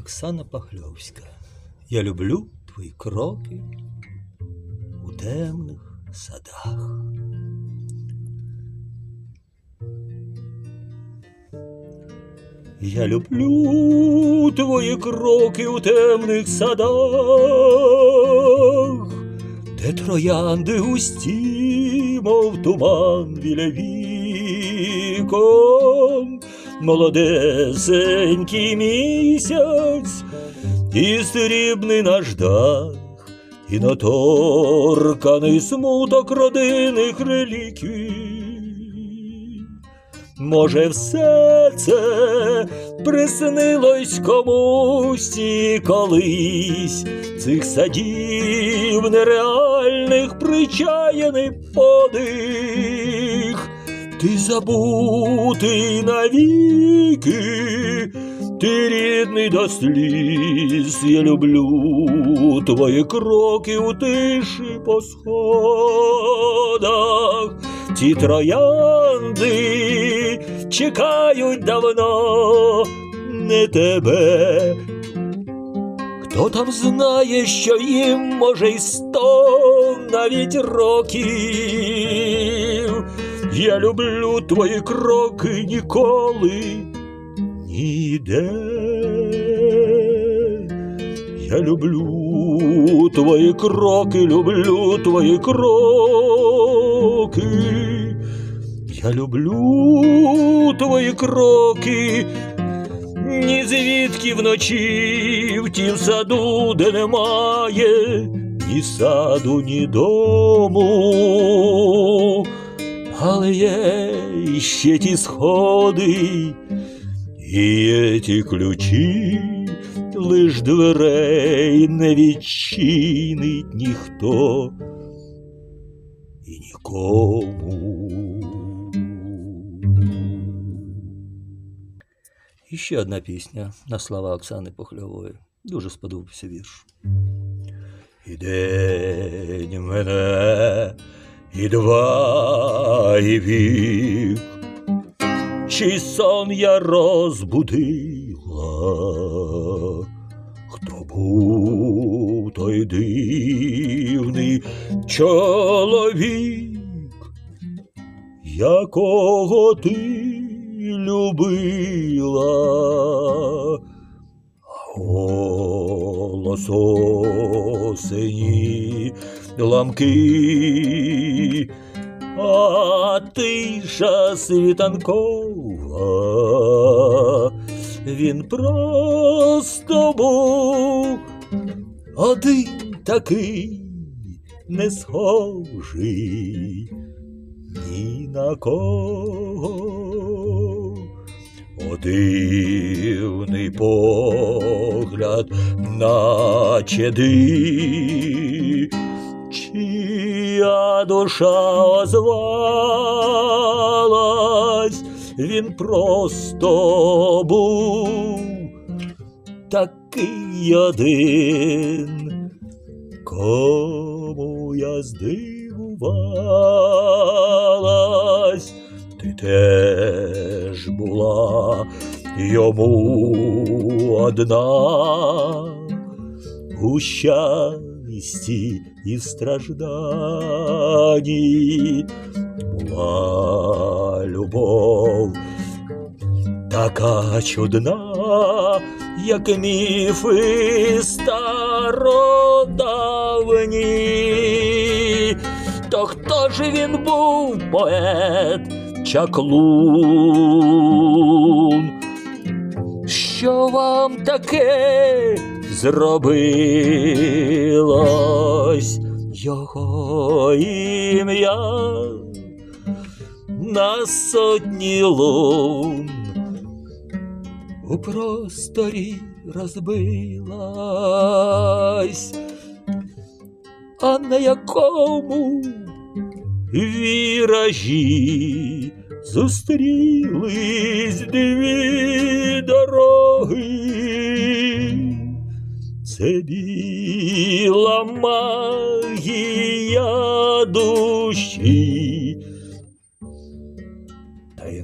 Оксана Пахльовська. Я люблю твої кроки у темних садах. Я люблю твої кроки у темних садах, де троянди густі, мов туман біля вікон, молодесенький місяць і срібний наш дах, і наторканий смуток родинних реліквій. Може, все це приснилось комусь і колись цих садів нереальних причаяний подих, ти забутий навіки, ти рідний до сліз, я люблю твої кроки у тиші по сходах. Ті троянди чекають давно не тебе. Хто там знає, що їм може й сто навіть років. Я люблю твої кроки ніколи ніде. Я люблю твої кроки, люблю твої кроки. Я люблю твої кроки, ні звідки вночі в тім саду, де немає ні саду, ні дому. Але є ще ті сходи, і є ті ключі, лиш дверей не відчинить ніхто і нікому. І ще одна пісня на слова Оксани Похльової. Дуже сподобався вірш. І день мене, і два, і вік, чий сон я розбудила, хто був той дивний чоловік, якого ти любила, голос осені ламки, а тиша світанкова, він просто був один такий не схожий ні на кого. О, дивний погляд, наче ди, чия душа озвалась, він просто був такий один, кому я здивувалась, ти теж була йому одна. У і в стражданні була любов така чудна, як міфи стародавні. То хто ж він був поет чаклун? Що вам таке зробилось його ім'я на сотні лун у просторі розбилась, а на якому віражі зустрілись дві дороги. Це біла магія душі, та й